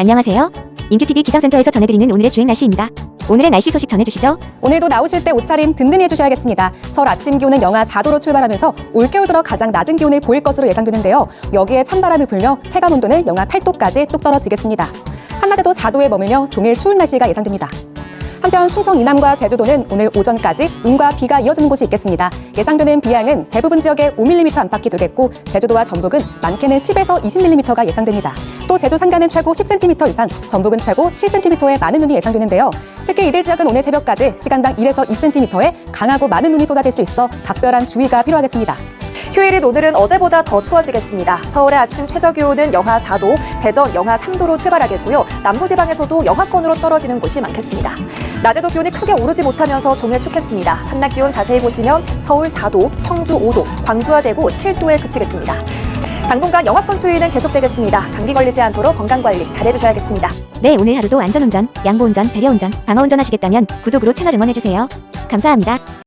안녕하세요. 인큐TV 기상센터에서 전해드리는 오늘의 주행 날씨입니다. 오늘의 날씨 소식 전해주시죠. 오늘도 나오실 때 옷차림 든든히 해주셔야겠습니다. 서울 아침 기온은 영하 4도로 출발하면서 올겨울 들어 가장 낮은 기온을 보일 것으로 예상되는데요. 여기에 찬바람이 불며 체감 온도는 영하 8도까지 뚝 떨어지겠습니다. 한낮에도 4도에 머물며 종일 추운 날씨가 예상됩니다. 한편 충청 이남과 제주도는 오늘 오전까지 눈과 비가 이어지는 곳이 있겠습니다. 예상되는 비양은 대부분 지역에 5mm 안팎이 되겠고 제주도와 전북은 많게는 10에서 20mm가 예상됩니다. 또 제주 산간은 최고 10cm 이상, 전북은 최고 7cm의 많은 눈이 예상되는데요. 특히 이들 지역은 오늘 새벽까지 시간당 1에서 2cm의 강하고 많은 눈이 쏟아질 수 있어 각별한 주의가 필요하겠습니다. 휴일인 오늘은 어제보다 더 추워지겠습니다. 서울의 아침 최저 기온은 영하 4도, 대전 영하 3도로 출발하겠고요. 남부지방에서도 영하권으로 떨어지는 곳이 많겠습니다. 낮에도 기온이 크게 오르지 못하면서 종일 춥겠습니다. 한낮 기온 자세히 보시면 서울 4도, 청주 5도, 광주와 대구 7도에 그치겠습니다. 당분간 영하권 추위는 계속되겠습니다. 감기 걸리지 않도록 건강관리 잘해주셔야겠습니다. 네, 오늘 하루도 안전운전, 양보운전, 배려운전, 방어운전 하시겠다면 구독으로 채널 응원해주세요. 감사합니다.